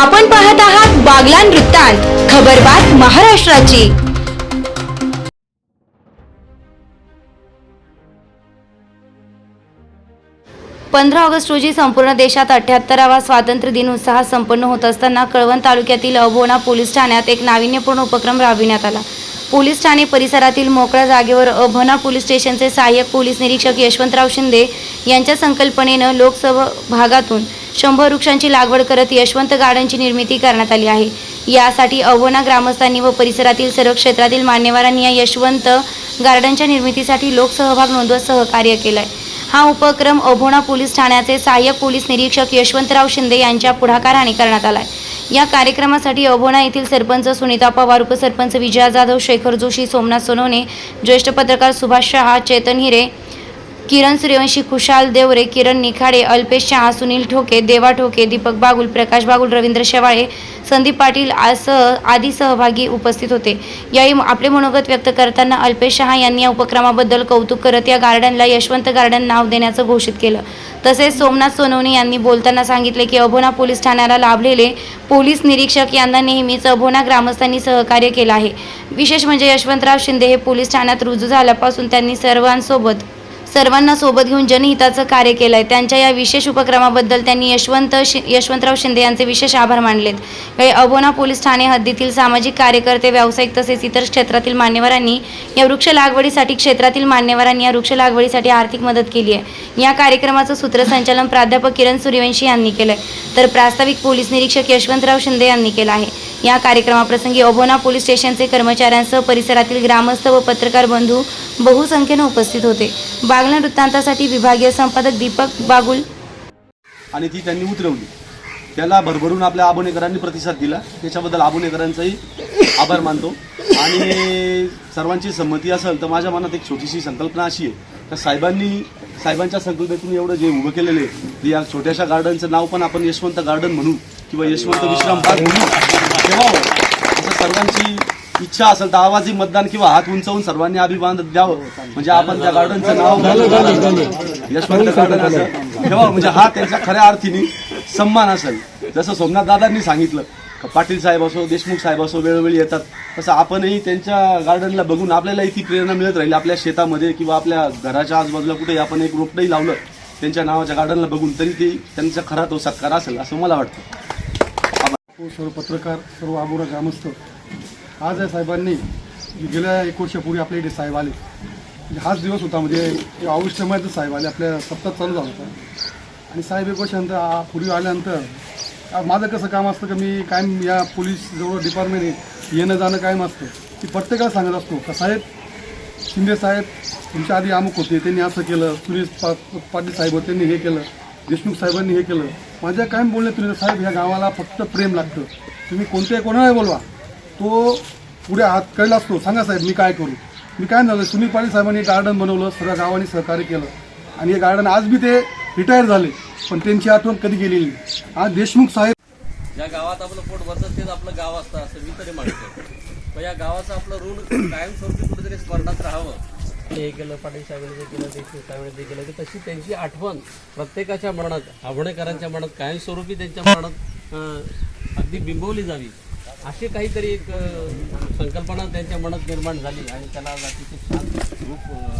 आपण पाहत आहात बागलान वृत्तांत खबरबात महाराष्ट्राची. पंधरा ऑगस्ट रोजी संपूर्ण देशात अठ्याहत्तरावा स्वातंत्र्य दिन उत्साहात संपन्न होत असताना कळवण तालुक्यातील अबोणा पोलीस ठाण्यात एक नाविन्यपूर्ण उपक्रम राबविण्यात आला. पोलीस ठाणे परिसरातील मोकळ्या जागेवर अभना पोलीस स्टेशनचे सहाय्यक पोलीस निरीक्षक यशवंतराव शिंदे यांच्या संकल्पनेनं लोकसभा भागातून शंभर वृक्षांची लागवड करत यशवंत गार्डनची निर्मिती करण्यात आली आहे. यासाठी अभोणा ग्रामस्थांनी व परिसरातील सर्व क्षेत्रातील मान्यवरांनी या यशवंत गार्डनच्या निर्मितीसाठी लोकसहभाग नोंदवत सहकार्य केलं आहे हा उपक्रम अभोणा पोलीस ठाण्याचे सहाय्यक पोलीस निरीक्षक यशवंतराव शिंदे यांच्या पुढाकाराने करण्यात आला आहे या कार्यक्रमासाठी अभोणा येथील सरपंच सुनीता पवार उपसरपंच विजया जाधव शेखर जोशी सोमनाथ सोनवणे ज्येष्ठ पत्रकार सुभाष शहा चेतन हिरे किरण सूर्यवंशी खुशाल देवरे किरण निखाडे अल्पेश शहा सुनील ठोके देवा ठोके दीपक बागुल प्रकाश बागुल रवींद्र शेवाळे संदीप पाटील असं आदी सहभागी उपस्थित होते. यावेळी आपले मनोगत व्यक्त करताना अल्पेश शहा यांनी या उपक्रमाबद्दल कौतुक करत या गार्डनला यशवंत गार्डन नाव देण्याचं घोषित केलं. तसेच सोमनाथ सोनवणे यांनी बोलताना सांगितले की अभोना पोलीस ठाण्याला लाभलेले पोलीस निरीक्षक यांना नेहमीच अभोना ग्रामस्थांनी सहकार्य केलं आहे. विशेष म्हणजे यशवंतराव शिंदे हे पोलीस ठाण्यात रुजू झाल्यापासून त्यांनी सर्वांसोबत सर्वांना सोबत घेऊन जनहिताचं कार्य केलं आहे त्यांच्या या विशेष उपक्रमाबद्दल त्यांनी यशवंत शि यशवंतराव शिंदे यांचे विशेष आभार मानलेत. यावेळी अबोना पोलीस ठाणे हद्दीतील सामाजिक कार्यकर्ते व्यावसायिक तसेच इतर क्षेत्रातील मान्यवरांनी या वृक्ष लागवडीसाठी क्षेत्रातील मान्यवरांनी या वृक्ष लागवडीसाठी आर्थिक मदत केली आहे. या कार्यक्रमाचं सूत्रसंचालन प्राध्यापक किरण सूर्यवंशी यांनी केलं आहे तर प्रास्ताविक पोलीस निरीक्षक यशवंतराव शिंदे यांनी केलं आहे. या कार्यक्रमाप्रसंगी अबोना पोलीस स्टेशनचे कर्मचाऱ्यांसह परिसरातील ग्रामस्थ व पत्रकार बंधू बहुसंख्येने उपस्थित होते. बागला वृत्तांतासाठी विभागीय संपादक दीपक बागुल. आणि ती त्यांनी उतरवली. त्याला भरभरून आपल्या आबोनेकरांनी प्रतिसाद दिला. त्याच्याबद्दल आबोनेकरांचाही आभार मानतो. आणि सर्वांची संमती असेल तर माझ्या मनात एक छोटीशी संकल्पना अशी आहे तर साहेबांनी साहेबांच्या संकल्पनेतून एवढं जे उभं केलेलं आहे या छोट्याशा गार्डनचं नाव पण आपण यशवंत गार्डन म्हणू किंवा यशवंत विश्राम पार्क म्हणू. ठेवावं असं सर्वांची इच्छा असेल तर आवाजी मतदान किंवा हात उंचावून सर्वांनी अभिमान द्यावं. म्हणजे आपण त्या गार्डनचं नाव यशवंत गार्डन असं. ठेवावं म्हणजे हा त्यांच्या खऱ्या अर्थीने सन्मान असेल. जसं सोमनाथ दादांनी सांगितलं का पाटील साहेब असो देशमुख साहेब असो वेळोवेळी येतात. तसं आपणही त्यांच्या गार्डनला बघून आपल्याला ती प्रेरणा मिळत राहील. आपल्या शेतामध्ये किंवा आपल्या घराच्या आजूबाजूला कुठेही आपण एक रोपटही लावलं त्यांच्या नावाच्या गार्डनला बघून तरी ते त्यांचा खरा तो सत्कार असेल असं मला वाटतं. हो, सर्व पत्रकार सर्व आबोरा ग्रामस्थ. आज या साहेबांनी गेल्या एक वर्षापूर्वी आपल्या इथे साहेब आले. म्हणजे हाच दिवस होता म्हणजे ऑगस्ट साहेब आले. आपल्या सप्ताह चालू झाला होता. आणि साहेब एक वर्षानंतर पूर्वी आल्यानंतर माझं कसं काम असतं का मी कायम या पोलीस जवळ डिपार्टमेंट येणं जाणं कायम असतं. की प्रत्येकाला सांगत असतो का साहेब शिंदे साहेब तुमच्या आधी अमुक होते त्यांनी असं केलं. सुरेश पा पाटील साहेब होते त्यांनी हे केलं. देशमुख साहेबांनी हे केलं. माझ्या कायम बोलले तुम्ही साहेब ह्या गावाला फक्त प्रेम लागतं. तुम्ही कोणत्याही कोणाला बोलवा. तो पुढे हात कळला असतो. सांगा साहेब मी काय करू? मी काय झालं सुनील पाटील साहेबांनी गार्डन बनवलं सगळ्या गावाने सहकार्य केलं. आणि हे गार्डन आज बी ते रिटायर झाले पण त्यांची आठवण कधी गेलेली नाही. आज देशमुख साहेब ज्या गावात आपलं पोट भरतं तेच आपलं गाव असतं असं मी तरी म्हणतो पण या गावाचं आपलं ऋण कायमस्वरूपी कुठेतरी स्मरणात राहावं. हे केलं पाटील साहेबांनी जे केलं देशमुख साहेबांनी ते केलं की तशी त्यांची आठवण प्रत्येकाच्या मनात आभणेकरांच्या मनात कायमस्वरूपी त्यांच्या मनात अगदी बिंबवली जावी. अशी काहीतरी एक संकल्पना त्यांच्या मनात निर्माण झाली आणि त्याला आज अतिशय छान रूप